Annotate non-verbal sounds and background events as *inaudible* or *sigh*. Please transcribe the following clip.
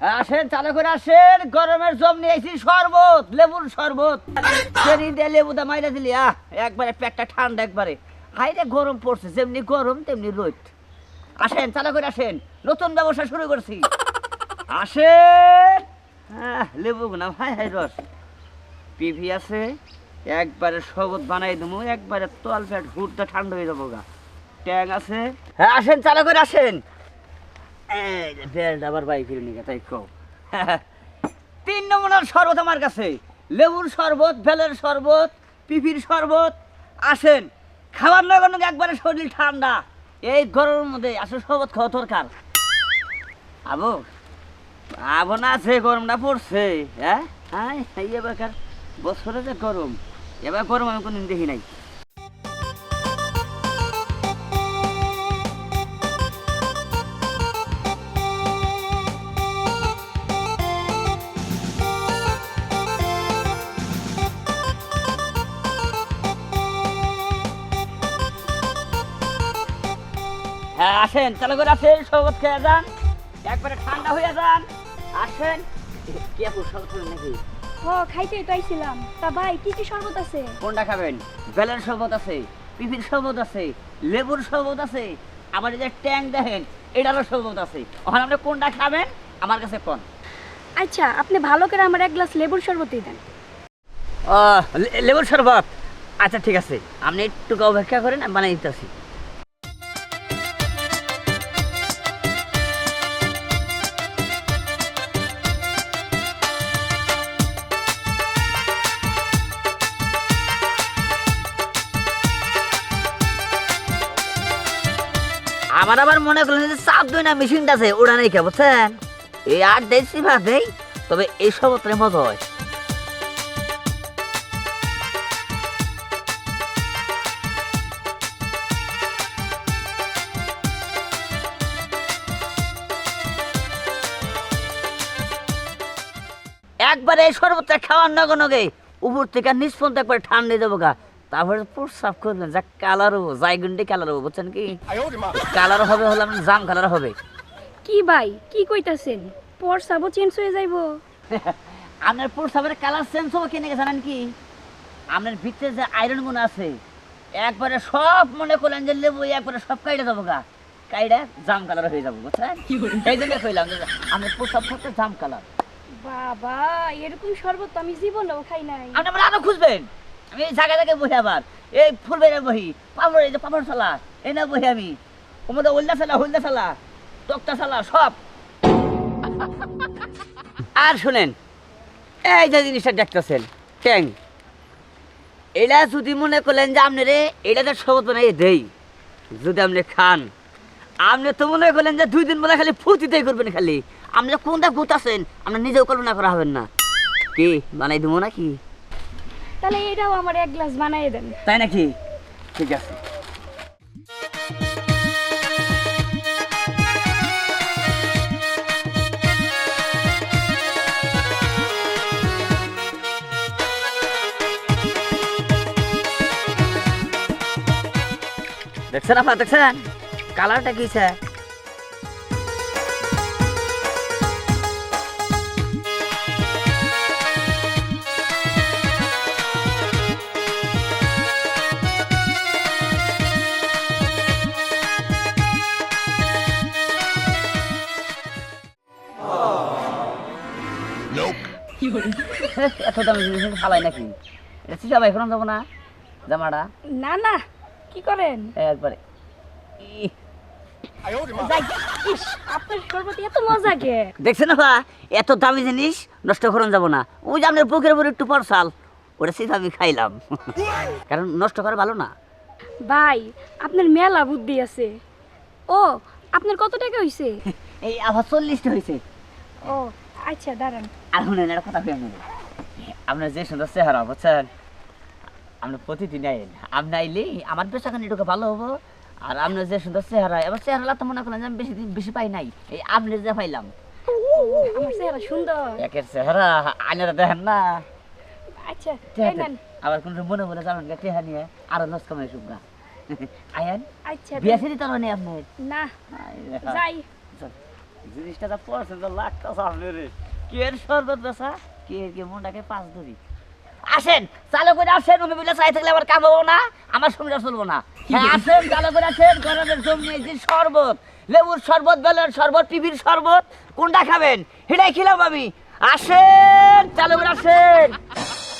আসেন, চালু করে আসেন। গরমের জম নিয়েছি শরবত, লেবুর শরবত। চেরি দিয়ে লেবু দা মাইরা দিলি, আহ, একবারে পেটটা ঠান্ডা একবারে। হাইরে গরম পড়ছে, যেমনি গরম, তেমনি রোদ। আসেন, চালু করে আসেন। নতুন ব্যবসা শুরু করছি। আসেন। লেবু না হাই হাই রস। পিভি আছে, একবারে শরবত বানাই দেবো একবারে তল ফ্যাট হুটটা ঠান্ডা হয়ে যাব গা ট্যাং আছে। হ্যাঁ আসেন, চালু করে আসেন। *laughs* তিন নমুনার শরবত আমার কাছে। লেবুর শরবত বেলের শরবত, পিপির শরবত, আসেন। খাবার কোনো একবারে শরীর ঠান্ডা। এই গরমের মধ্যে আসলে শরবত খাওয়া দরকার। আবো আবো না আছে, গরমটা পড়ছে। হ্যাঁ? হ্যাঁ এবার বছরে যে গরম, এবার গরম আমি কোনদিন দেখি নাই। হ্যাঁ আসেন চালু করে আসেন শরবত খেয়ে যান একবারে ঠান্ডা হয়ে যান আসেন। কি আপু শরবত নাকি? হ খাইতেই তো আইছিলাম। তা ভাই কি কি শরবত আছে? কোনটা খাবেন? বেলের শরবত আছে পিপির শরবত আছে লেবুর শরবত আছে আবার এই যে ট্যাং দেখেন এটারও শরবত আছে। ওখানে আপনি কোনটা খাবেন? আমার কাছে কোন। আচ্ছা আপনি ভালো করে আমার এক গ্লাস লেবুর শরবতই দেন। ও লেবুর শরবত? আচ্ছা ঠিক আছে। আপনি একটু অপেক্ষা করেন বানিয়ে দিতেছি। আমার আবার মনে করলেন যে চাপ দুই না, মেশিনটা আছে ওটা নেই কে বুঝছেন? এই আর দেখছি ভাবেই তবে এই শরবতের মজা হয়। একবারে এই শরবতটা খাওয়ার নগে নগে, উপর থেকে নিচ একবার ঠান্ডা দেবো গা। তারপরে প্রস্রাব করবেন যা কালার হব জাইগুন্ডি কালার হব বুঝছেন কি? কালার হবে হলাম জাম কালার হবে। কি ভাই কি কইতাছেন? পর সাবো চেঞ্জ হয়ে যাইবো। *laughs* আপনার প্রস্রাবের কালার চেঞ্জ হবে কিনে জানেন কি? আপনার ভিতরে যে আয়রন গুণ আছে একবারে সব মনে করলেন যে লেবু একবারে সব কাইটা যাব গা। কাইটা জাম কালার হয়ে যাব বুঝছেন? এই জন্য কইলাম যে আপনার প্রস্রাব থাকতে জাম কালার। বাবা এরকম শরবত তো আমি জীবনেও খাই নাই। আপনি আমার আরও খুঁজবেন? আমি এই জায়গায় জায়গায় বহি আবার, এই ফুলবেড়ে বহি পাপড় এই যে পাপড় সালা এই না বহি আমি। মধ্যে উল্লা সালা হলদা সালা তক্তা সালা সব। আর শুনেন, এই যে জিনিসটা দেখতেছেন, ট্যাং। এটা যদি মনে করলেন যে আপনি রে, এটা তো সবত বানাই দেই, যদি আপনি খান। আপনি তো মনে করলেন যে দুই দিন বলে খালি ফুটিতেই করবেন খালি। আপনি কোনটা গুত আছেন আপনি নিজেও কল্পনা করা হবেন না। কি, বানাই দেবো নাকি? তাহলে এটাও আমার এক গ্লাস বানাই দেন। তাই নাকি? ঠিক আছে। দেখছেন আপনার? দেখছেন? কালারটা কি এত দামি জিনিস ফালাই নাকি? এটা চিঠা ভাই যাব না? জামাটা? না না কি করেন? একবারে। দেখছেন না বা এত দামি জিনিস নষ্ট করন যাব না। ওই যে আপনার বুকের উপর একটু পরসাল ওটা সিধা আমি খাইলাম। কারণ নষ্ট করা ভালো না। ভাই আপনার মেলা বুদ্ধি আছে। ও আপনার কত টাকা হইছে? এই আবার চল্লিশটা হয়েছে ও আচ্ছা দাঁড়ান। কথা কই আপনাকে আপনার যে সুন্দর চেহারা বুঝছেন? আপনি প্রতিদিন আইন। আপনি আইলে আমার বেচাখানি ঢুকে ভালো হব। আর আপনার যে সুন্দর চেহারা এবার চেহারা তো মনে করেন যে আমি বেশি দিন বেশি পাই নাই। এই আপনি যে পাইলাম। আমার চেহারা সুন্দর। একের চেহারা আইনারা দেখেন না। আচ্ছা আবার কোন মনে বলে যাবেন গা টেহা নিয়ে আরও লস কামাই শুকনা আয়ান আচ্ছা বিয়া সিঁড়ি তার আপনার না। যাই। জিনিসটা যা পড়ছে তো লাখটা সামনে রে কে এর শরবত বেসা কে কে মনটাকে পাঁচ ধরি? আসেন, চালু করে আসেন আমি বলে চাই থাকলে আবার কামাবো না, আমার সংসার চলবো না। হ্যাঁ আসেন, চালু করে আসেন গরমের এই যে শরবত, লেবুর শরবত, বেলের শরবত, টিভির শরবত, কোনটা খাবেন? সেটাই খেলাম আমি। আসেন, চালু করে আসেন।